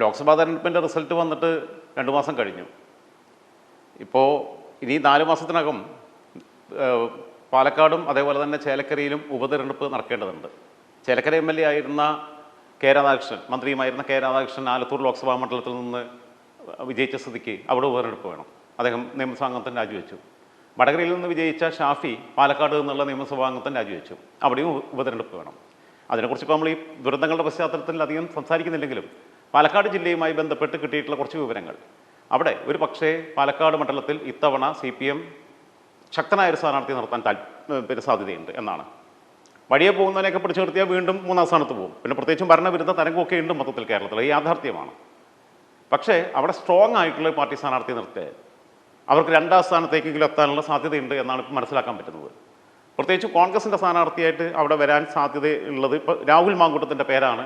ലോക്സഭാ തെരഞ്ഞെടുപ്പിന്റെ റിസൾട്ട് വന്നിട്ട് രണ്ട് മാസം കഴിഞ്ഞു. ഇപ്പോൾ ഇനി നാല് മാസത്തിനകം പാലക്കാടും അതേപോലെ തന്നെ ചേലക്കരയിലും ഉപതെരഞ്ഞെടുപ്പ് നടക്കേണ്ടതുണ്ട്. ചേലക്കര എം എൽ എ ആയിരുന്ന കെ രാധാകൃഷ്ണൻ മന്ത്രിയുമായിരുന്ന കെ രാധാകൃഷ്ണൻ ആലത്തൂർ ലോക്സഭാ മണ്ഡലത്തിൽ നിന്ന് വിജയിച്ച സ്ഥിതിക്ക് അവിടെ ഉപതെരഞ്ഞെടുപ്പ് വേണം. അദ്ദേഹം നിയമസഭാ അംഗത്വം രാജിവെച്ചു. വടകരയിൽ നിന്ന് വിജയിച്ച ഷാഫി പാലക്കാട് നിന്നുള്ള നിയമസഭാ അംഗത്വം രാജിവെച്ചു. അവിടെയും ഉപ- ഉപതെരഞ്ഞെടുപ്പ് വേണം. അതിനെക്കുറിച്ച് ഇപ്പോൾ നമ്മൾ ഈ ദുരന്തങ്ങളുടെ പശ്ചാത്തലത്തിൽ അധികം സംസാരിക്കുന്നില്ലെങ്കിലും പാലക്കാട് ജില്ലയുമായി ബന്ധപ്പെട്ട് കിട്ടിയിട്ടുള്ള കുറച്ച് വിവരങ്ങൾ. അവിടെ ഒരു പക്ഷേ പാലക്കാട് മണ്ഡലത്തിൽ ഇത്തവണ സി പി എം ശക്തനായ ഒരു സ്ഥാനാർത്ഥി നിർത്താൻ പിന്നെ സാധ്യതയുണ്ട് എന്നാണ്. വഴിയെ പോകുന്നതിനെയൊക്കെ പിടിച്ചു നിർത്തിയാൽ വീണ്ടും മൂന്നാം സ്ഥാനത്ത് പോകും. പിന്നെ പ്രത്യേകിച്ചും ഭരണവിരുദ്ധ തരംഗമൊക്കെ ഉണ്ട് മൊത്തത്തിൽ കേരളത്തിൽ. ഈ യാഥാർത്ഥ്യമാണ്. പക്ഷേ അവിടെ സ്ട്രോങ് ആയിട്ടുള്ള പാർട്ടി സ്ഥാനാർത്ഥി നിർത്തിയാൽ അവർക്ക് രണ്ടാം സ്ഥാനത്തേക്കെങ്കിലും എത്താനുള്ള സാധ്യതയുണ്ട് എന്നാണ് ഇപ്പോൾ മനസ്സിലാക്കാൻ പറ്റുന്നത്. പ്രത്യേകിച്ച് കോൺഗ്രസിന്റെ സ്ഥാനാർത്ഥിയായിട്ട് അവിടെ വരാൻ സാധ്യതയുള്ളത് ഇപ്പോൾ രാഹുൽ മാങ്കൂട്ടത്തിന്റെ പേരാണ്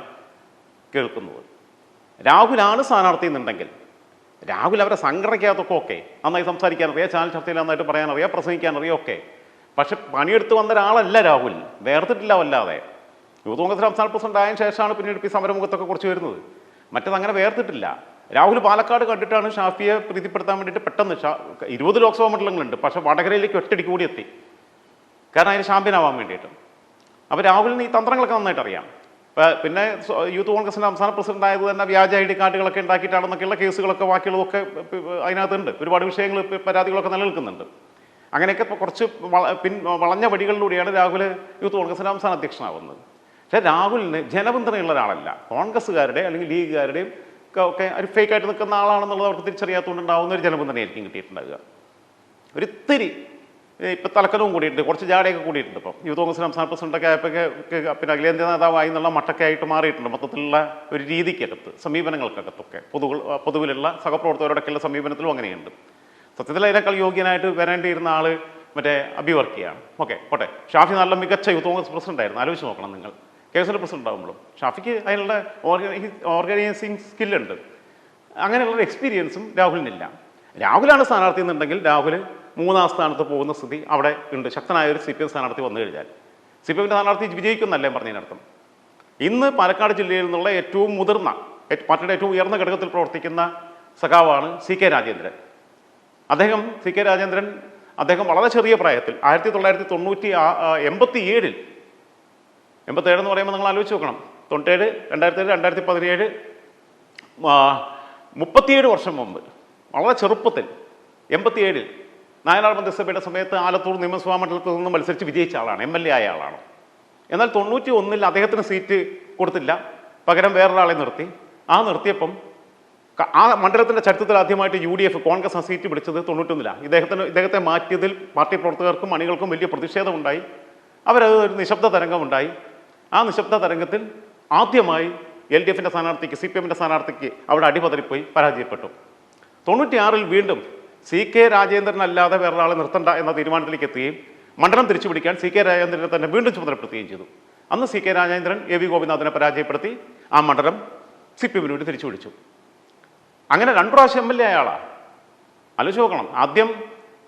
കേൾക്കുന്നത്. രാഹുലാണ് സ്ഥാനാർത്ഥി എന്നുണ്ടെങ്കിൽ രാഹുൽ അവരെ സംഘടനയ്ക്കകത്തൊക്കെ ഓക്കെ നന്നായി സംസാരിക്കാൻ അറിയാം ചാനൽ ചർച്ചയിൽ നന്നായിട്ട് പറയാൻ അറിയാം പ്രസംഗിക്കാൻ അറിയാം ഒക്കെ. പക്ഷെ പണിയെടുത്ത് വന്ന ഒരാളല്ല രാഹുൽ വേർതിട്ടില്ല വല്ലാതെ. യൂത്ത് കോൺഗ്രസ് സംസ്ഥാന പ്രസിഡന്റ് ആയതിനു ശേഷമാണ് പിന്നീട് ഈ സമരമുഖത്തൊക്കെ കുറച്ച് വരുന്നത്. മറ്റത് അങ്ങനെ വേർതിട്ടില്ല. രാഹുൽ പാലക്കാട് കണ്ടിട്ടാണ് ഷാഫിയെ പ്രീതിപ്പെടുത്താൻ വേണ്ടിയിട്ട് പെട്ടെന്ന് ഷാ ഇരുപത് ലോക്സഭാ മണ്ഡലങ്ങളുണ്ട് പക്ഷേ വടകരയിലേക്ക് ഒറ്റടിക്ക് കൂടി എത്തി. കാരണം അതിന് ചാമ്പ്യനാവാൻ വേണ്ടിയിട്ട്. അപ്പോൾ രാഹുലിന് ഈ തന്ത്രങ്ങളൊക്കെ നന്നായിട്ട് അറിയാം. പിന്നെ യൂത്ത് കോൺഗ്രസിന്റെ സംസ്ഥാന പ്രസിഡന്റ് ആയത് തന്നെ വ്യാജ ഐ ഡി കാർഡുകളൊക്കെ ഉണ്ടാക്കിയിട്ടാണെന്നൊക്കെയുള്ള കേസുകളൊക്കെ ബാക്കിയുള്ളതൊക്കെ അതിനകത്തുണ്ട്. ഒരുപാട് വിഷയങ്ങൾ പരാതികളൊക്കെ നിലനിൽക്കുന്നുണ്ട്. അങ്ങനെയൊക്കെ കുറച്ച് പിൻ വളഞ്ഞ വഴികളിലൂടെയാണ് രാഹുൽ യൂത്ത് കോൺഗ്രസിന്റെ സംസ്ഥാന അധ്യക്ഷനാവുന്നത്. പക്ഷേ രാഹുലിന് ജനപിന്തുണയുള്ള ഒരാളല്ല. കോൺഗ്രസ്സുകാരുടെ അല്ലെങ്കിൽ ലീഗുകാരുടെയും ഒക്കെ- ഒരു ഫേക്ക് ആയിട്ട് നിൽക്കുന്ന ആളാണെന്നുള്ളത് അവർക്ക് തിരിച്ചറിയാത്തതുകൊണ്ടുണ്ടാവുന്ന ഒരു ജനപിന്തുണയായിരിക്കും കിട്ടിയിട്ടുണ്ടാവുക. ഒരിത്തിരി ഇപ്പം തലക്കനവും കൂടിയിട്ടുണ്ട്. കുറച്ച് ജാടയൊക്കെ കൂടിയിട്ടുണ്ട് ഇപ്പം. യൂത്ത് കോൺഗ്രസ് സംസ്ഥാന പ്രസിഡന്റൊക്കെ ആയപ്പോഴൊക്കെ പിന്നെ അഖിലേന്ത്യാ നേതാവായി എന്നുള്ള മട്ടൊക്കെ ആയിട്ട് മാറിയിട്ടുണ്ട്. മൊത്തത്തിലുള്ള ഒരു രീതിക്കകത്ത് സമീപനങ്ങൾക്കകത്തൊക്കെ. പൊതു പൊതുവിലുള്ള സഹപ്രവർത്തകരോടൊക്കെയുള്ള സമീപനത്തിലും അങ്ങനെയുണ്ട്. സത്യത്തിൽ അതിനേക്കാൾ യോഗ്യനായിട്ട് വരേണ്ടിയിരുന്ന ആൾ മറ്റേ അഭിവർക്കിയാണ് ഓക്കെ പോട്ടെ. ഷാഫി നല്ല മികച്ച യൂത്ത് കോൺഗ്രസ് പ്രസിഡന്റ് ആയിരുന്നു. ആലോചിച്ച് നോക്കണം നിങ്ങൾ. കെ എസ് എൽ പ്രസിഡന്റ് ആകുമ്പോഴും ഷാഫിക്ക് അതിനുള്ള ഓർഗനൈസിങ് സ്കില്ലുണ്ട്. അങ്ങനെയുള്ള എക്സ്പീരിയൻസും രാഹുലിനില്ല. രാഹുലാണ് സ്ഥാനാർത്ഥി എന്നുണ്ടെങ്കിൽ രാഹുൽ മൂന്നാം സ്ഥാനത്ത് പോകുന്ന സ്ഥിതി അവിടെ ഉണ്ട്. ശക്തനായ ഒരു സി പി എം സ്ഥാനാർത്ഥി വന്നു കഴിഞ്ഞാൽ. സി പി എമ്മിന്റെ സ്ഥാനാർത്ഥി വിജയിക്കുന്നല്ലേ പറഞ്ഞതിനർത്ഥം ഇന്ന് പാലക്കാട് ജില്ലയിൽ നിന്നുള്ള ഏറ്റവും മുതിർന്ന പാർട്ടിയുടെ ഏറ്റവും ഉയർന്ന ഘടകത്തിൽ പ്രവർത്തിക്കുന്ന സഖാവാണ് സി കെ രാജേന്ദ്രൻ. അദ്ദേഹം സി കെ രാജേന്ദ്രൻ അദ്ദേഹം വളരെ ചെറിയ പ്രായത്തിൽ ആയിരത്തി തൊള്ളായിരത്തി തൊണ്ണൂറ്റി എൺപത്തി ഏഴിൽ എൺപത്തേഴ് എന്ന് പറയുമ്പോൾ നിങ്ങൾ ആലോചിച്ച് നോക്കണം. തൊണ്ണൂറ്റേഴ് രണ്ടായിരത്തി ഏഴ് രണ്ടായിരത്തി പതിനേഴ് മുപ്പത്തിയേഴ് വർഷം മുമ്പ് വളരെ ചെറുപ്പത്തിൽ എൺപത്തിയേഴിൽ നായനാർ മന്ത്രിസഭയുടെ സമയത്ത് ആലത്തൂർ നിയമസഭാ മണ്ഡലത്തിൽ നിന്ന് മത്സരിച്ച് വിജയിച്ച ആളാണ് എം എൽ എ ആയ ആളാണ്. എന്നാൽ തൊണ്ണൂറ്റി ഒന്നിൽ അദ്ദേഹത്തിന് സീറ്റ് കൊടുത്തില്ല. പകരം വേറൊരാളെ നിർത്തി. ആ നിർത്തിയപ്പം ആ മണ്ഡലത്തിന്റെ ചരിത്രത്തിൽ ആദ്യമായിട്ട് യു ഡി എഫ് കോൺഗ്രസ് ആ സീറ്റ് പിടിച്ചത് തൊണ്ണൂറ്റൊന്നിലാണ്. ഇദ്ദേഹത്തിന് ഇദ്ദേഹത്തെ മാറ്റിയതിൽ പാർട്ടി പ്രവർത്തകർക്കും അണികൾക്കും വലിയ പ്രതിഷേധമുണ്ടായി. അവരത് ഒരു നിശബ്ദ തരംഗമുണ്ടായി. ആ നിശബ്ദ തരംഗത്തിൽ ആദ്യമായി എൽ ഡി എഫിന്റെ സ്ഥാനാർത്ഥിക്ക് സി പി എമ്മിന്റെ സ്ഥാനാർത്ഥിക്ക് അവിടെ അടിപതറിപ്പോയി പരാജയപ്പെട്ടു. തൊണ്ണൂറ്റിയാറിൽ വീണ്ടും സി കെ രാജേന്ദ്രൻ അല്ലാതെ വേറൊരാളെ നിർത്തണ്ട എന്ന തീരുമാനത്തിലേക്ക് എത്തുകയും മണ്ഡലം തിരിച്ചു പിടിക്കാൻ സി കെ രാജേന്ദ്രനെ തന്നെ വീണ്ടും ചുമതലപ്പെടുത്തുകയും ചെയ്തു. അന്ന് C K Rajendran A V ഗോപിനാഥിനെ പരാജയപ്പെടുത്തി ആ മണ്ഡലം സി പി എമ്മിന് വേണ്ടി തിരിച്ചു പിടിച്ചു അങ്ങനെ രണ്ടു പ്രാവശ്യം എം എൽ എ അയാളാണ് ആലോചിച്ച് നോക്കണം. ആദ്യം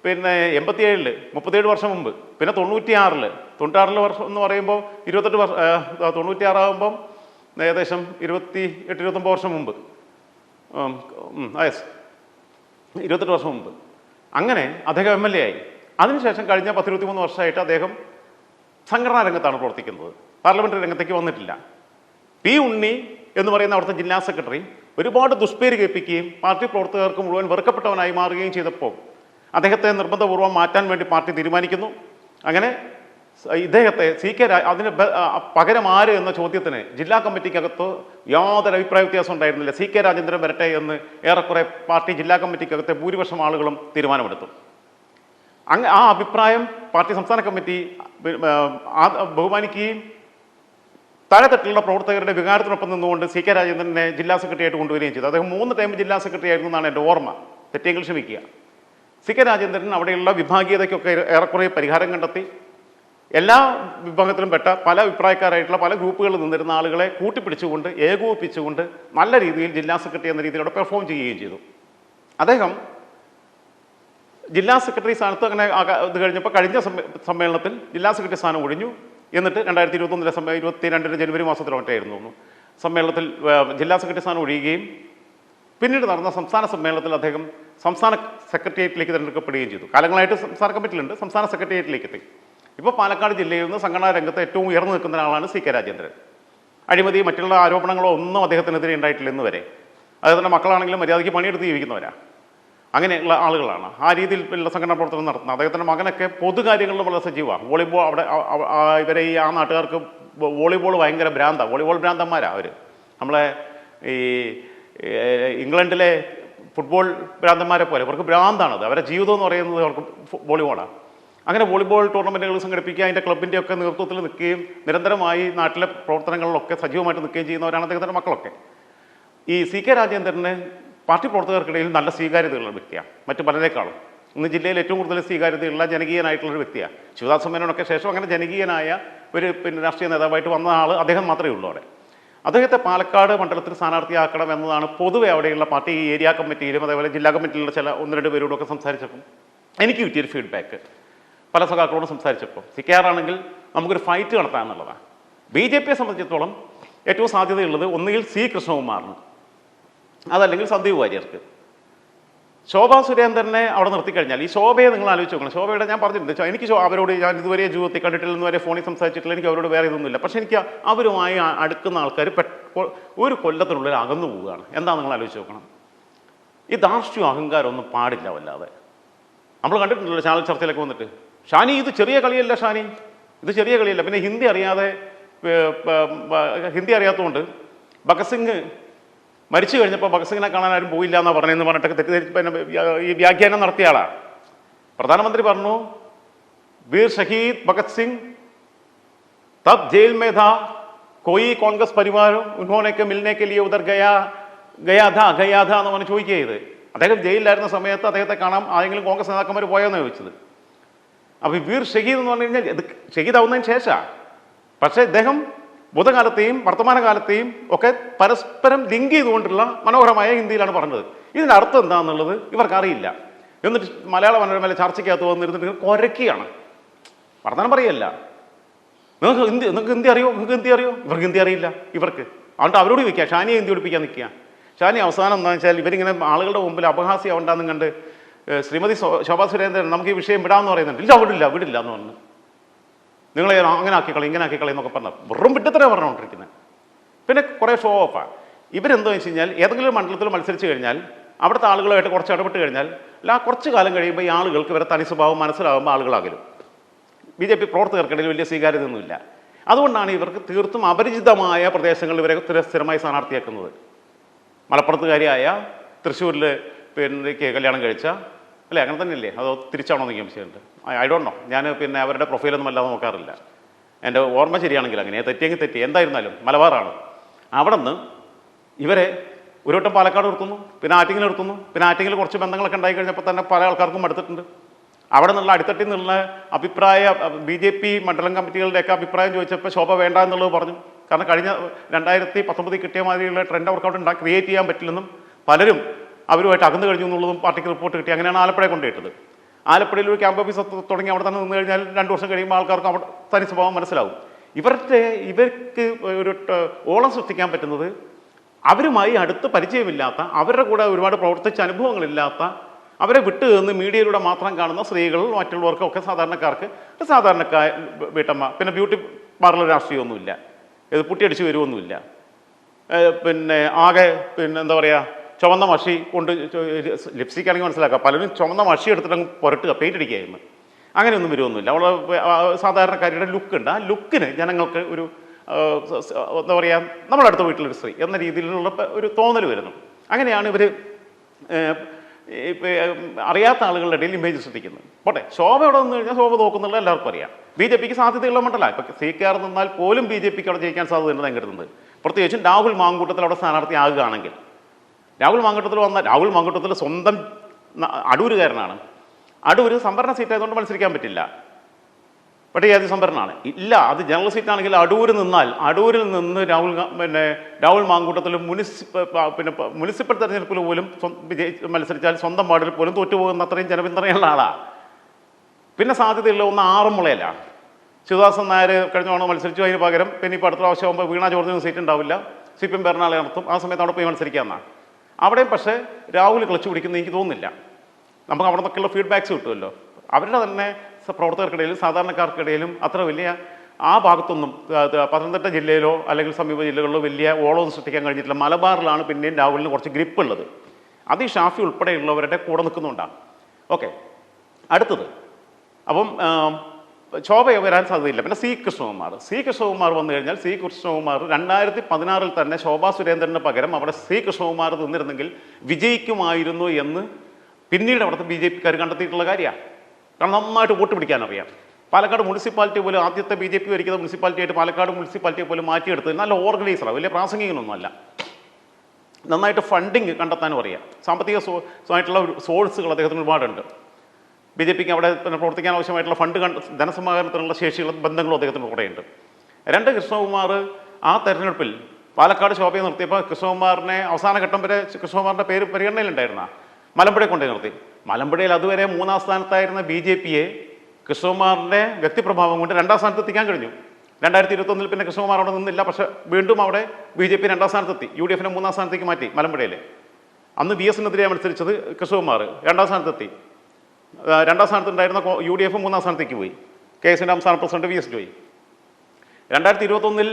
പിന്നെ എൺപത്തിയേഴിൽ മുപ്പത്തിയേഴ് വർഷം മുമ്പ് പിന്നെ തൊണ്ണൂറ്റിയാറിൽ. തൊണ്ണൂറ്റാറിലെ വർഷം എന്ന് പറയുമ്പോൾ ഇരുപത്തെട്ട് വർഷം തൊണ്ണൂറ്റിയാറാകുമ്പം ഏകദേശം ഇരുപത്തി എട്ട് ഇരുപത്തൊമ്പത് വർഷം മുമ്പ്. yes. ഇരുപത്തെട്ട് വർഷം മുമ്പ്. അങ്ങനെ അദ്ദേഹം എം എൽ എ ആയി. അതിനുശേഷം കഴിഞ്ഞ പത്തിരുപത്തിമൂന്ന് വർഷമായിട്ട് അദ്ദേഹം സംഘടനാ രംഗത്താണ് പ്രവർത്തിക്കുന്നത്. പാർലമെന്ററി രംഗത്തേക്ക് വന്നിട്ടില്ല. പി ഉണ്ണി എന്ന് പറയുന്ന അവിടുത്തെ ജില്ലാ സെക്രട്ടറി ഒരുപാട് ദുഷ്പേര് കേൾപ്പിക്കുകയും പാർട്ടി പ്രവർത്തകർക്ക് മുഴുവൻ വെറുക്കപ്പെട്ടവനായി മാറുകയും ചെയ്തപ്പോൾ അദ്ദേഹത്തെ നിർബന്ധപൂർവം മാറ്റാൻ വേണ്ടി പാർട്ടി തീരുമാനിക്കുന്നു. അങ്ങനെ ഇദ്ദേഹത്തെ സി കെ രാജ അതിന് പകരം ആര് എന്ന ചോദ്യത്തിന് ജില്ലാ കമ്മിറ്റിക്കകത്ത് യാതൊരു അഭിപ്രായ വ്യത്യാസം ഉണ്ടായിരുന്നില്ല. സി കെ രാജേന്ദ്രൻ വരട്ടെ എന്ന് ഏറെക്കുറെ പാർട്ടി ജില്ലാ കമ്മിറ്റിക്കകത്തെ ഭൂരിപക്ഷം ആളുകളും തീരുമാനമെടുത്തു. അങ്ങ് ആ അഭിപ്രായം പാർട്ടി സംസ്ഥാന കമ്മിറ്റി ബഹുമാനിക്കുകയും താഴെത്തട്ടിലുള്ള പ്രവർത്തകരുടെ വികാരത്തിനൊപ്പം നിന്നുകൊണ്ട് സി കെ രാജേന്ദ്രനെ ജില്ലാ സെക്രട്ടറി ആയിട്ട് കൊണ്ടുവരികയും ചെയ്തു. അദ്ദേഹം മൂന്ന് ടൈം ജില്ലാ സെക്രട്ടറി ആയിരുന്നു എന്നാണ് എന്റെ ഓർമ്മ. തെറ്റെങ്കിൽ ക്ഷമിക്കുക. സി കെ രാജേന്ദ്രൻ അവിടെയുള്ള വിഭാഗീയതയ്ക്കൊക്കെ ഏറെക്കുറെ പരിഹാരം കണ്ടെത്തി. എല്ലാ വിഭാഗത്തിലും പെട്ട പല അഭിപ്രായക്കാരായിട്ടുള്ള പല ഗ്രൂപ്പുകളിൽ നിന്നിരുന്ന ആളുകളെ കൂട്ടിപ്പിടിച്ചുകൊണ്ട് ഏകോപിപ്പിച്ചുകൊണ്ട് നല്ല രീതിയിൽ ജില്ലാ സെക്രട്ടറി എന്ന രീതിയിലൂടെ പെർഫോം ചെയ്യുകയും ചെയ്തു. അദ്ദേഹം ജില്ലാ സെക്രട്ടറി സ്ഥാനത്ത് അങ്ങനെ ഇത് കഴിഞ്ഞപ്പോൾ കഴിഞ്ഞ സമ്മേളനത്തിൽ ജില്ലാ സെക്രട്ടറി സ്ഥാനം ഒഴിഞ്ഞു. എന്നിട്ട് രണ്ടായിരത്തി ഇരുപത്തൊന്നിലെ സമ്മേ ഇരുപത്തി രണ്ടിന് ജനുവരി മാസത്തിലോ മറ്റായിരുന്നു സമ്മേളനത്തിൽ ജില്ലാ സെക്രട്ടറി സ്ഥാനം ഒഴിയുകയും പിന്നീട് നടന്ന സംസ്ഥാന സമ്മേളനത്തിൽ അദ്ദേഹം സംസ്ഥാന സെക്രട്ടേറിയറ്റിലേക്ക് തിരഞ്ഞെടുക്കപ്പെടുകയും ചെയ്തു. കാലങ്ങളായിട്ട് സംസ്ഥാന കമ്മിറ്റിയിലുണ്ട്. സംസ്ഥാന സെക്രട്ടേറിയറ്റിലേക്ക് എത്തി. ഇപ്പോൾ പാലക്കാട് ജില്ലയിൽ നിന്ന് സംഘടനാ രംഗത്ത് ഏറ്റവും ഉയർന്നു നിൽക്കുന്ന ഒരാളാണ് സി കെ രാജേന്ദ്രൻ. അഴിമതി മറ്റുള്ള ആരോപണങ്ങളോ ഒന്നും അദ്ദേഹത്തിനെതിരെ ഉണ്ടായിട്ടില്ല വരെ. അദ്ദേഹത്തിന്റെ മക്കളാണെങ്കിലും മര്യാദയ്ക്ക് പണിയെടുത്ത് ജീവിക്കുന്നവരാ. അങ്ങനെയുള്ള ആളുകളാണ്. ആ രീതിയിൽ രീതിയിലുള്ള സംഘടനാ പ്രവർത്തനം നടത്തുന്നത്. അദ്ദേഹത്തിന്റെ മകനൊക്കെ പൊതുകാര്യങ്ങളിലും വളരെ സജീവമാണ് വോളിബോൾ അവിടെ ഇവരെ ഈ ആ നാട്ടുകാർക്ക് വോളിബോൾ ഭയങ്കര ഭ്രാന്താണ് വോളിബോൾ ഭ്രാന്തന്മാരാണ് അവർ നമ്മളെ ഈ ഇംഗ്ലണ്ടിലെ ഫുട്ബോൾ ഭ്രാന്തന്മാരെ പോലെ. അവർക്ക് ഭ്രാന്താണത്. അവരുടെ ജീവിതം എന്ന് പറയുന്നത് അവർക്ക് വോളിബോളാണ് അങ്ങനെ വോളിബോൾ ടൂർണമെന്റുകൾ സംഘടിപ്പിക്കുക അതിന്റെ ക്ലബിന്റെ ഒക്കെ നേതൃത്വത്തിൽ നിൽക്കുകയും നിരന്തരമായി നാട്ടിലെ പ്രവർത്തനങ്ങളിലൊക്കെ സജീവമായിട്ട് നിൽക്കുകയും ചെയ്യുന്നവരാണ് അദ്ദേഹത്തിന്റെ മക്കളൊക്കെ. ഈ സി കെ രാജേന്ദ്രന് പാർട്ടി പ്രവർത്തകർക്കിടയിൽ നല്ല സ്വീകാര്യതയുള്ള വ്യക്തിയാണ് മറ്റു പലരെക്കാളും. ഇന്ന് ജില്ലയിൽ ഏറ്റവും കൂടുതൽ സ്വീകാര്യതയുള്ള ജനകീയനായിട്ടുള്ളൊരു വ്യക്തിയാണ്. ശിവദാസ് മേനോനൊക്കെ ശേഷം അങ്ങനെ ജനകീയനായ ഒരു പിന്നെ രാഷ്ട്രീയ നേതാവായിട്ട് വന്ന ആൾ അദ്ദേഹം മാത്രമേ ഉള്ളൂ അവിടെ. അദ്ദേഹത്തെ പാലക്കാട് മണ്ഡലത്തിൽ സ്ഥാനാർത്ഥിയാക്കണം എന്നതാണ് പൊതുവെ അവിടെയുള്ള പാർട്ടി ഏരിയ കമ്മിറ്റിയിലും അതേപോലെ ജില്ലാ കമ്മിറ്റിയിലുള്ള ചില ഒന്ന് രണ്ട് പേരോടൊക്കെ സംസാരിച്ചപ്പം എനിക്ക് കിട്ടിയൊരു ഫീഡ്ബാക്ക്. പല സഖാക്കളോട് സംസാരിച്ചപ്പോൾ സി കെ ആർ ആണെങ്കിൽ നമുക്കൊരു ഫൈറ്റ് നടത്താം എന്നുള്ളതാണ്. ബി ജെ പിയെ സംബന്ധിച്ചിടത്തോളം ഏറ്റവും സാധ്യതയുള്ളത് ഒന്നുകിൽ സി കൃഷ്ണകുമാറിന് അതല്ലെങ്കിൽ സന്ദീപ് വാര്യർക്ക്. ശോഭാ സുരേന്ദ്രനെ അവിടെ നിർത്തിക്കഴിഞ്ഞാൽ ഈ ശോഭയെ നിങ്ങൾ ആലോചിച്ച് നോക്കണം. ശോഭയുടെ ഞാൻ പറഞ്ഞിട്ടുണ്ട് എനിക്ക് അവരോട് ഞാൻ ഇതുവരെ ജീവിതത്തിൽ കണ്ടിട്ടില്ലെന്ന് വരെ ഫോണിൽ സംസാരിച്ചിട്ടില്ല എനിക്ക് അവരോട് വേറെ ഇതൊന്നുമില്ല. പക്ഷേ എനിക്ക് അവരുമായി അടുക്കുന്ന ആൾക്കാർ ഒരു കൊല്ലത്തിനുള്ളിൽ അകന്നു പോവുകയാണ്. എന്താ നിങ്ങൾ ആലോചിച്ച് നോക്കണം? ഈ ധാർഷ്ട്യം അഹങ്കാരം ഒന്നും പാടില്ല വല്ലാതെ. നമ്മൾ കണ്ടിട്ടുണ്ടല്ലോ ചാനൽ ചർച്ചയിലൊക്കെ വന്നിട്ട്. ഷാനി ഇത് ചെറിയ കളിയല്ല ഷാനി. ഇത് ചെറിയ കളിയല്ല. പിന്നെ ഹിന്ദി അറിയാതെ ഹിന്ദി അറിയാത്തതുകൊണ്ട് ഭഗത് സിംഗ് മരിച്ചു കഴിഞ്ഞപ്പോൾ ഭഗത് സിംഗിനെ കാണാൻ ആരും പോയില്ല എന്നാണ് പറഞ്ഞതെന്ന് പറഞ്ഞിട്ടൊക്കെ തെറ്റിദ്ധരിച്ച് ഈ വ്യാഖ്യാനം നടത്തിയ ആളാണ് പ്രധാനമന്ത്രി പറഞ്ഞു വീർ ഷഹീദ് ഭഗത് സിംഗ് തബ് ജയിൽ മേധ കോയി കോൺഗ്രസ് പരിവാരം ഉന്നോനൊക്കെ മിൽനേക്ക് ലിയ ഉദർ ഗയാ ഗയാധ ഗയാധ എന്ന് പറഞ്ഞ് ചോദിക്കുക ചെയ്ത് അദ്ദേഹം ജയിലിലായിരുന്ന സമയത്ത് അദ്ദേഹത്തെ കാണാൻ ആരെങ്കിലും കോൺഗ്രസ് നേതാക്കന്മാർ പോയെന്ന് ചോദിച്ചത്? അപ്പോൾ വീർ ഷഹീദ് എന്ന് പറഞ്ഞു കഴിഞ്ഞാൽ ഇത് ഷഹീദാവുന്നതിന് ശേഷമാണ് പക്ഷേ ഇദ്ദേഹം ഭൂതകാലത്തെയും വർത്തമാനകാലത്തെയും ഒക്കെ പരസ്പരം ലിങ്ക് ചെയ്തുകൊണ്ടുള്ള മനോഹരമായ ഹിന്ദിയിലാണ് പറഞ്ഞത്. ഇതിന്റെ അർത്ഥം എന്താണെന്നുള്ളത് ഇവർക്കറിയില്ല. എന്നിട്ട് മലയാള മനോരമയിലെ ചർച്ചയ്ക്കകത്ത് വന്നിരുന്നിട്ട് കൊരക്കിയാണ്. വർത്തമാനം പറയല്ല. നിങ്ങൾക്ക് ഹിന്ദി നിങ്ങൾക്ക് ഹിന്ദി അറിയോ? നിങ്ങൾക്ക് ഹിന്ദി അറിയോ? ഇവർക്ക് ഹിന്ദി അറിയില്ല. ഇവർക്ക്. അതുകൊണ്ട് അവരോട് ചോദിക്കുക ഷാനിയെ ഹിന്ദി പഠിപ്പിക്കാൻ നിൽക്കുക. ഷാനി അവസാനം എന്താണെന്ന് വെച്ചാൽ ഇവരിങ്ങനെ ആളുകളുടെ മുമ്പിൽ അപഹാസ്യം ഉണ്ടാകുന്നു കണ്ട് ശ്രീമതി ശോഭാ സുരേന്ദ്രൻ നമുക്ക് ഈ വിഷയം വിടാമെന്ന് പറയുന്നുണ്ട്. ഇല്ല വിടില്ല വിടില്ല എന്ന് പറഞ്ഞു. നിങ്ങൾ അങ്ങനെ ആക്കിക്കളി ഇങ്ങനെ ആക്കിക്കളി എന്നൊക്കെ പറഞ്ഞു വെറും വിട്ടത്തര പറഞ്ഞുകൊണ്ടിരിക്കുന്നത് പിന്നെ കുറേ ഷോ ഓഫാണ് ഇവരെന്താണെന്ന് വെച്ച് കഴിഞ്ഞാൽ ഏതെങ്കിലും മണ്ഡലത്തിൽ മത്സരിച്ച് കഴിഞ്ഞാൽ അവിടുത്തെ ആളുകളുമായിട്ട് കുറച്ച് ഇടപെട്ട് കഴിഞ്ഞാൽ അല്ല കുറച്ച് കാലം കഴിയുമ്പോൾ ഈ ആളുകൾക്ക് ഇവരെ തനി സ്വഭാവം മനസ്സിലാകുമ്പോൾ ആളുകളാകലും. ബി ജെ പി പ്രവർത്തകർക്കിടയിൽ വലിയ സ്വീകാര്യതയൊന്നുമില്ല. അതുകൊണ്ടാണ് ഇവർക്ക് തീർത്തും അപരിചിതമായ പ്രദേശങ്ങളിൽ ഇവരെ സ്ഥിര- സ്ഥിരമായി സ്ഥാനാർത്ഥിയാക്കുന്നത്. മലപ്പുറത്തുകാരിയായ തൃശ്ശൂരിൽ പിന്നെ കല്യാണം കഴിച്ച? അല്ലേ അങ്ങനെ തന്നെയല്ലേ? അതോ തിരിച്ചാണോ എന്ന് സംശയമുണ്ട് ഐ ഡോണ്ട് നോ ഞാൻ പിന്നെ അവരുടെ പ്രൊഫൈലൊന്നും അല്ലാതെ നോക്കാറില്ല. എന്റെ ഓർമ്മ ശരിയാണെങ്കിൽ അങ്ങനെ തെറ്റിയെങ്കിൽ തെറ്റി. എന്തായിരുന്നാലും മലബാറാണ്. അവിടെ നിന്ന് ഇവരെ ഒരു വട്ടം പാലക്കാട് നിർത്തുന്നു പിന്നെ ആറ്റിങ്ങിൽ നിർത്തുന്നു പിന്നെ ആറ്റിങ്ങിൽ കുറച്ച് ബന്ധങ്ങളൊക്കെ ഉണ്ടായി കഴിഞ്ഞപ്പോൾ തന്നെ പല ആൾക്കാർക്കും എടുത്തിട്ടുണ്ട് അവിടെ നിന്നുള്ള അടിത്തട്ടിൽ നിന്നുള്ള അഭിപ്രായ ബി ജെ പി മണ്ഡലം കമ്മിറ്റികളുടെയൊക്കെ അഭിപ്രായം ചോദിച്ചപ്പോൾ ശോഭ വേണ്ട എന്നുള്ളത് പറഞ്ഞു. കാരണം കഴിഞ്ഞ രണ്ടായിരത്തി പത്തൊമ്പതിൽ കിട്ടിയ മാതിരിയുള്ള ട്രെൻഡ് അവർക്ക് അവിടെ ക്രിയേറ്റ് ചെയ്യാൻ പറ്റില്ലെന്നും പലരും അവരുമായിട്ട് അകന്നു കഴിഞ്ഞു എന്നുള്ളതും പാർട്ടിക്ക് റിപ്പോർട്ട് കിട്ടി. അങ്ങനെയാണ് ആലപ്പുഴയെ കൊണ്ടുപോയിട്ടത്. ആലപ്പുഴയിൽ ഒരു ക്യാമ്പ് ഓഫീസ് തുടങ്ങി അവിടെ തന്നെ നിന്ന് കഴിഞ്ഞാൽ രണ്ട് വർഷം കഴിയുമ്പോൾ ആൾക്കാർക്ക് അവിടെ തനി സ്വഭാവം മനസ്സിലാവും. ഇവരുടെ ഇവർക്ക് ഒരു ഓളം സൃഷ്ടിക്കാൻ പറ്റുന്നത് അവരുമായി അടുത്ത് പരിചയമില്ലാത്ത അവരുടെ കൂടെ ഒരുപാട് പ്രവർത്തിച്ച അനുഭവങ്ങളില്ലാത്ത അവരെ വിട്ടു നിന്ന് മീഡിയയിലൂടെ മാത്രം കാണുന്ന സ്ത്രീകൾ മറ്റുള്ളവർക്കൊക്കെ സാധാരണക്കാർക്ക് സാധാരണക്കാർ വീട്ടമ്മ. പിന്നെ ബ്യൂട്ടി പാർലർ രാഷ്ട്രീയമൊന്നുമില്ല. ഇത് പുട്ടിയടിച്ച് വരുമൊന്നുമില്ല പിന്നെ ആകെ പിന്നെ എന്താ പറയുക ചുവന്ന മഷി കൊണ്ട് ലിപ്സ്റ്റിക് ആണെങ്കിൽ മനസ്സിലാക്കാം. പലരും ചുവന്ന മഷി എടുത്തിട്ട് അങ്ങ് പുരട്ടുക പെയിന്റ് അടിക്കുകയായിരുന്നു. അങ്ങനെയൊന്നും വരുമൊന്നുമില്ല അവൾ സാധാരണക്കാരിയുടെ ലുക്ക് ഉണ്ട്. ആ ലുക്കിന് ജനങ്ങൾക്ക് ഒരു എന്താ പറയുക നമ്മുടെ അടുത്ത വീട്ടിലൊരു സ്ത്രീ എന്ന രീതിയിലുള്ള ഒരു തോന്നൽ വരുന്നു. അങ്ങനെയാണ് ഇവർ അറിയാത്ത ആളുകളുടെ ഇടയിൽ ഇമേജ് സൃഷ്ടിക്കുന്നത്. പോട്ടെ ശോഭ എവിടെ നിന്ന് കഴിഞ്ഞാൽ ശോഭ നോക്കുന്നുള്ള എല്ലാവർക്കും അറിയാം. ബി ജെ പിക്ക് സാധ്യതയുള്ള മണ്ഡല. ഇപ്പം സി കെ ആർ നിന്നാൽ പോലും ബി ജെ പിക്ക് അവിടെ ജയിക്കാൻ സാധ്യതയുണ്ടെന്ന് ഞാൻ കരുതുന്നത്. പ്രത്യേകിച്ചും രാഹുൽ മാങ്കൂട്ടത്തിൽ അവിടെ സ്ഥാനാർത്ഥിയാകുകയാണെങ്കിൽ. രാഹുൽ മാങ്കൂട്ടത്തിൽ വന്ന രാഹുൽ മാങ്കൂട്ടത്തിൽ സ്വന്തം അടൂരുകാരനാണ്. അടൂര് സംവരണ സീറ്റ് ആയതുകൊണ്ട് മത്സരിക്കാൻ പറ്റില്ല. പട്ടികജാതി സംവരണമാണ്? ഇല്ല അത് ജനറൽ സീറ്റ് ആണെങ്കിൽ അടൂരിൽ നിന്നാൽ അടൂരിൽ നിന്ന് രാഹുൽ പിന്നെ രാഹുൽ മാങ്കൂട്ടത്തിൽ മുനിസിപ്പ പിന്നെ മുനിസിപ്പൽ തെരഞ്ഞെടുപ്പിൽ പോലും മത്സരിച്ചാൽ സ്വന്തം വാർഡിൽ പോലും തോറ്റുപോകുന്ന അത്രയും ജനപിന്തുണയുള്ള ആളാണ് പിന്നെ സാധ്യതയുള്ള ഒന്ന് ആറന്മുളയല്ല ശിവദാസൻ നായർ കഴിഞ്ഞ തവണ മത്സരിച്ചു. അതിന് പകരം പിന്നെ ഇപ്പോൾ അടുത്ത പ്രാവശ്യം ആകുമ്പോൾ വീണ ജോർജിന് സീറ്റ് ഉണ്ടാവില്ല. സി പി എം പെരുന്നാളെ നടത്തും. ആ സമയത്ത് അവിടെ പോയി മത്സരിക്കാമെന്നാണ് അവിടെയും പക്ഷേ രാഹുൽ കളിച്ചു പിടിക്കുന്ന എനിക്ക് തോന്നുന്നില്ല. നമുക്ക് അവിടെ നിന്നൊക്കെയുള്ള ഫീഡ്ബാക്സ് കിട്ടുമല്ലോ. അവരുടെ തന്നെ പ്രവർത്തകർക്കിടയിലും സാധാരണക്കാർക്കിടയിലും അത്ര വലിയ ആ ഭാഗത്തൊന്നും പത്തനംതിട്ട ജില്ലയിലോ അല്ലെങ്കിൽ സമീപ ജില്ലകളിലോ വലിയ ഓളമൊന്നും സൃഷ്ടിക്കാൻ കഴിഞ്ഞിട്ടില്ല. മലബാറിലാണ് പിന്നെയും രാഹുലിന് കുറച്ച് ഗ്രിപ്പ് ഉള്ളത്. അത് ഈ ഷാഫി ഉൾപ്പെടെയുള്ളവരുടെ കൂടെ നിൽക്കുന്നുണ്ടാണ്. ഓക്കെ അടുത്തത്. അപ്പം ശോഭ വരാൻ സാധ്യതയില്ല. പിന്നെ സി കൃഷ്ണകുമാർ. സി കൃഷ്ണകുമാർ വന്നു കഴിഞ്ഞാൽ സി കൃഷ്ണകുമാർ രണ്ടായിരത്തി പതിനാറിൽ തന്നെ ശോഭാ സുരേന്ദ്രന് പകരം അവിടെ സി കൃഷ്ണകുമാർ നിന്നിരുന്നെങ്കിൽ വിജയിക്കുമായിരുന്നു എന്ന് പിന്നീട് അവിടുത്തെ ബി ജെ പിക്കാർ കണ്ടെത്തിയിട്ടുള്ള കാര്യമാണ് കാരണം നന്നായിട്ട് വോട്ട് പിടിക്കാൻ അറിയാം പാലക്കാട് മുനിസിപ്പാലിറ്റി പോലും ആദ്യത്തെ ബി ജെ പി ഭരിക്കുന്ന മുനിസിപ്പാലിറ്റി ആയിട്ട് പാലക്കാട് മുനിസിപ്പാലിറ്റി പോലും മാറ്റിയെടുത്ത് നല്ല ഓർഗനൈസറാണ് വലിയ പ്രാസംഗികനൊന്നുമല്ല. നന്നായിട്ട് ഫണ്ടിങ് കണ്ടെത്താനും അറിയാം. സാമ്പത്തിക സോ ആയിട്ടുള്ള സോഴ്സുകൾ അദ്ദേഹത്തിന് ഒരുപാടുണ്ട്. ബി ജെ പിക്ക് അവിടെ പിന്നെ പ്രവർത്തിക്കാൻ ആവശ്യമായിട്ടുള്ള ഫണ്ട് ധനസമാഹരണത്തിനുള്ള ശേഷികളും ബന്ധങ്ങളും അദ്ദേഹത്തിന് കൂടെയുണ്ട്. രണ്ട് കൃഷ്ണകുമാർ ആ തെരഞ്ഞെടുപ്പിൽ പാലക്കാട് ശോഭയെ നിർത്തിയപ്പോൾ കൃഷ്ണകുമാറിനെ അവസാന ഘട്ടം വരെ കൃഷ്ണകുമാറിന്റെ പേര് പരിഗണനയിലുണ്ടായിരുന്ന മലമ്പുഴയെ കൊണ്ടേ നിർത്തി. മലമ്പുഴയിൽ അതുവരെ മൂന്നാം സ്ഥാനത്തായിരുന്ന ബി ജെ പിയെ കൃഷ്ണകുമാറിന്റെ വ്യക്തിപ്രഭാവം കൊണ്ട് രണ്ടാം സ്ഥാനത്ത് എത്തിക്കാൻ കഴിഞ്ഞു. രണ്ടായിരത്തി ഇരുപത്തൊന്നിൽ പിന്നെ കൃഷ്ണകുമാർ അവിടെ നിന്നില്ല. പക്ഷേ വീണ്ടും അവിടെ ബി ജെ പി രണ്ടാം സ്ഥാനത്തെത്തി. യു ഡി എഫിനെ മൂന്നാം സ്ഥാനത്തേക്ക് മാറ്റി മലമ്പുഴയിൽ അന്ന് ബി എസിനെതിരെ മത്സരിച്ചത് കൃഷ്ണകുമാർ. രണ്ടാം സ്ഥാനത്തെത്തി. രണ്ടാം സ്ഥാനത്തുണ്ടായിരുന്ന യു ഡി എഫ് മൂന്നാം സ്ഥാനത്തേക്ക് പോയി. കെ എസിന്റെ സംസ്ഥാന പ്രസിഡന്റ് വി എസ് ജോയി. രണ്ടായിരത്തി ഇരുപത്തൊന്നിൽ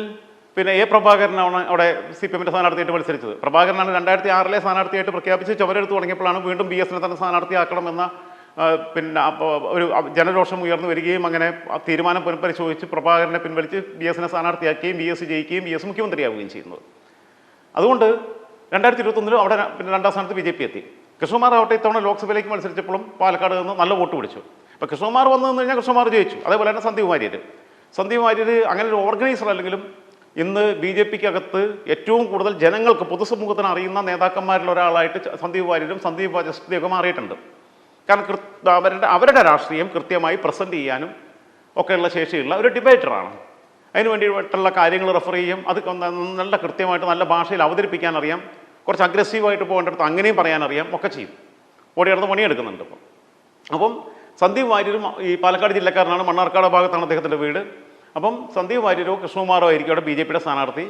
പിന്നെ എ പ്രഭാകരനാണ് അവിടെ സി പി എമ്മിന്റെ സ്ഥാനാർത്ഥിയായിട്ട് മത്സരിച്ചത്. പ്രഭാകരനാണ് രണ്ടായിരത്തി ആറിലെ സ്ഥാനാർത്ഥിയായിട്ട് പ്രഖ്യാപിച്ച് ചുവരെടുത്ത് തുടങ്ങിയപ്പോഴാണ് വീണ്ടും ബി എസിനെ തന്നെ സ്ഥാനാർത്ഥിയാക്കണമെന്ന പിന്നെ ഒരു ജനരോഷം ഉയർന്നു വരികയും അങ്ങനെ തീരുമാനം പുനഃപരിശോധിച്ച് പ്രഭാകരനെ പിൻവലിച്ച് ബി എസിനെ സ്ഥാനാർത്ഥിയാക്കുകയും ബി എസ് ജയിക്കുകയും ബി എസ് മുഖ്യമന്ത്രിയാവുകയും ചെയ്യുന്നത്. അതുകൊണ്ട് രണ്ടായിരത്തി ഇരുപത്തൊന്നിലും അവിടെ പിന്നെ രണ്ടാം സ്ഥാനത്ത് ബി ജെ പി എത്തി. കൃഷ്ണകുമാർ ആവട്ടെ ഇത്തവണ ലോക്സഭയിലേക്ക് മത്സരിച്ചപ്പോഴും പാലക്കാട് നിന്ന് നല്ല വോട്ട് പിടിച്ചു. അപ്പോൾ കൃഷ്ണകുമാർ വന്നു കഴിഞ്ഞാൽ കൃഷ്ണകുമാർ ജയിച്ചു. അതേപോലെ തന്നെ സന്ദീപ് വാര്യർ സന്ദീപ് വാര്യർ അങ്ങനെ ഒരു ഓർഗനൈസർ അല്ലെങ്കിലും ഇന്ന് ബി ജെ പിക്ക് അകത്ത് ഏറ്റവും കൂടുതൽ ജനങ്ങൾക്ക് പൊതുസമൂഹത്തിന് അറിയുന്ന നേതാക്കന്മാരിൽ ഒരാളായിട്ട് സന്ദീപ് വാര്യരും സന്ദീപ് വാചസ്തിയൊക്കെ മാറിയിട്ടുണ്ട്. കാരണം കൃത്യ അവരുടെ അവരുടെ രാഷ്ട്രീയം കൃത്യമായി പ്രസന്റ് ചെയ്യാനും ഒക്കെയുള്ള ശേഷിയുള്ള ഒരു ഡിബേറ്ററാണ്. അതിന് വേണ്ടിയിട്ടുള്ള കാര്യങ്ങൾ റെഫർ ചെയ്യും. അത് നല്ല കൃത്യമായിട്ട് നല്ല ഭാഷയിൽ അവതരിപ്പിക്കാൻ അറിയാം. കുറച്ച് അഗ്രസീവായിട്ട് പോകേണ്ടടുത്ത് അങ്ങനെയും പറയാനറിയാം ഒക്കെ ചെയ്യും. ഓടി നടന്ന് പണിയെടുക്കുന്നുണ്ട് ഇപ്പം. അപ്പം സന്ദീപ് വാര്യരും ഈ പാലക്കാട് ജില്ലക്കാരനാണ് മണ്ണാർക്കാട് ഭാഗത്താണ് അദ്ദേഹത്തിന്റെ വീട്. അപ്പം സന്ദീപ് വാര്യരോ കൃഷ്ണകുമാറോ ആയിരിക്കും അവിടെ ബി ജെ പിയുടെ സ്ഥാനാർത്ഥി.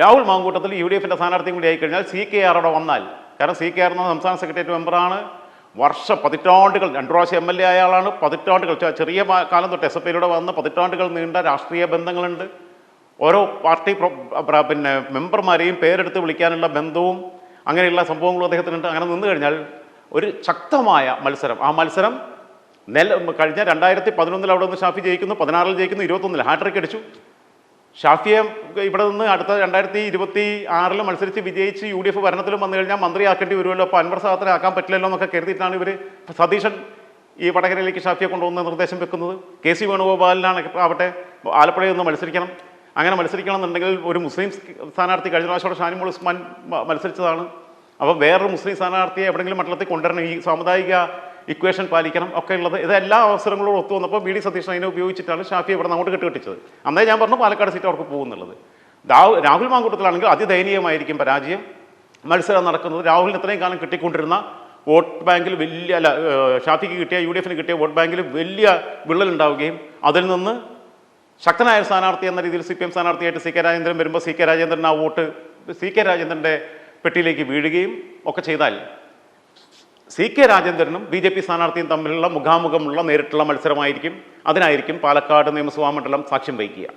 രാഹുൽ മാങ്കൂട്ടത്തിൽ യു ഡി എഫിന്റെ സ്ഥാനാർത്ഥിയും കൂടി ആയിക്കഴിഞ്ഞാൽ സി കെ ആർ അവിടെ വന്നാൽ കാരണം സി കെ ആർ എന്ന സംസ്ഥാന സെക്രട്ടേറിയറ്റ് മെമ്പറാണ്. വർഷ പതിറ്റാണ്ടുകൾ രണ്ടു പ്രാവശ്യം എം എൽ എ ആയ ആളാണ്. പതിറ്റാണ്ടുകൾ ചെറിയ കാലം തൊട്ട് എസ് എഫ് ഐയിലൂടെ വന്ന് പതിറ്റാണ്ടുകൾ നീണ്ട രാഷ്ട്രീയ ബന്ധങ്ങളുണ്ട്. ഓരോ പാർട്ടി പിന്നെ മെമ്പർമാരെയും പേരെടുത്ത് വിളിക്കാനുള്ള ബന്ധവും അങ്ങനെയുള്ള സംഭവങ്ങളും അദ്ദേഹത്തിനുണ്ട്. അങ്ങനെ നിന്ന് കഴിഞ്ഞാൽ ഒരു ശക്തമായ മത്സരം. ആ മത്സരം നെൽ കഴിഞ്ഞ രണ്ടായിരത്തി പതിനൊന്നിൽ അവിടെ നിന്ന് ഷാഫി ജയിക്കുന്നു പതിനാറിൽ ജയിക്കുന്നു ഇരുപത്തൊന്നിൽ ഹാട്രിക് അടിച്ചു. ഷാഫിയെ ഇവിടെ നിന്ന് അടുത്ത രണ്ടായിരത്തി ഇരുപത്തി ആറിൽ മത്സരിച്ച് വിജയിച്ച് യു ഡി എഫ് ഭരണത്തിലും വന്നു കഴിഞ്ഞാൽ മന്ത്രിയാക്കേണ്ടി വരുമല്ലോ. അപ്പോൾ അൻവർ സാദത്തിനെ ആക്കാൻ പറ്റില്ലല്ലോ എന്നൊക്കെ കരുതിയിട്ടാണ് ഇവർ സതീശൻ ഈ വടകരയിലേക്ക് ഷാഫിയെ കൊണ്ടുവന്ന് നിർദ്ദേശം വെക്കുന്നത്. കെ സി വേണുഗോപാലിനാണ് ആവട്ടെ ആലപ്പുഴയിൽ നിന്ന് മത്സരിക്കണം. അങ്ങനെ മത്സരിക്കണമെന്നുണ്ടെങ്കിൽ ഒരു മുസ്ലിം സ്ഥാനാർത്ഥി കഴിഞ്ഞ പ്രാവശ്യം ഷാനിമോൾ ഉസ്മാൻ മത്സരിച്ചതാണ്. അപ്പോൾ വേറൊരു മുസ്ലിം സ്ഥാനാർത്ഥിയെ എവിടെയെങ്കിലും മണ്ഡലത്തിൽ കൊണ്ടുവരണം. ഈ സാമുദായിക ഇക്വേഷൻ പാലിക്കണം ഒക്കെ ഉള്ളത് ഇത് എല്ലാ അവസരങ്ങളോടും ഒത്തു വന്നപ്പോൾ ബി ഡി. സതീഷ് അതിനെ ഉപയോഗിച്ചിട്ടാണ് ഷാഫി ഇവിടെ അങ്ങോട്ട് കെട്ടുകെട്ടിച്ചത്. അന്നേ ഞാൻ പറഞ്ഞു പാലക്കാട് സീറ്റ് അവർക്ക് പോകുന്നുള്ളത്. രാഹുൽ രാഹുൽ മാങ്കൂട്ടത്തിലാണെങ്കിൽ അതിദയനീയമായിരിക്കും പരാജയം. മത്സരം നടക്കുന്നത് രാഹുലിന് ഇത്രയും കാലം കിട്ടിക്കൊണ്ടിരുന്ന വോട്ട് ബാങ്കിൽ വലിയ അല്ല ഷാഫിക്ക് കിട്ടിയ യു ഡി എഫിന് കിട്ടിയ വോട്ട് ബാങ്കിൽ വലിയ വിള്ളലുണ്ടാവുകയും അതിൽ നിന്ന് ശക്തനായ സ്ഥാനാർത്ഥി എന്ന രീതിയിൽ സി പി എം സ്ഥാനാർത്ഥിയായിട്ട് സി കെ രാജേന്ദ്രൻ വരുമ്പോൾ സി കെ രാജേന്ദ്രൻ ആ വോട്ട് സി കെ രാജേന്ദ്രന്റെ പെട്ടിയിലേക്ക് വീഴുകയും ഒക്കെ ചെയ്താൽ സി കെ രാജേന്ദ്രനും ബി ജെ പി സ്ഥാനാർത്ഥിയും തമ്മിലുള്ള മുഖാമുഖമുള്ള നേരിട്ടുള്ള മത്സരമായിരിക്കും. അതിനായിരിക്കും പാലക്കാട് നിയമസഭാ മണ്ഡലം സാക്ഷ്യം വഹിക്കുക.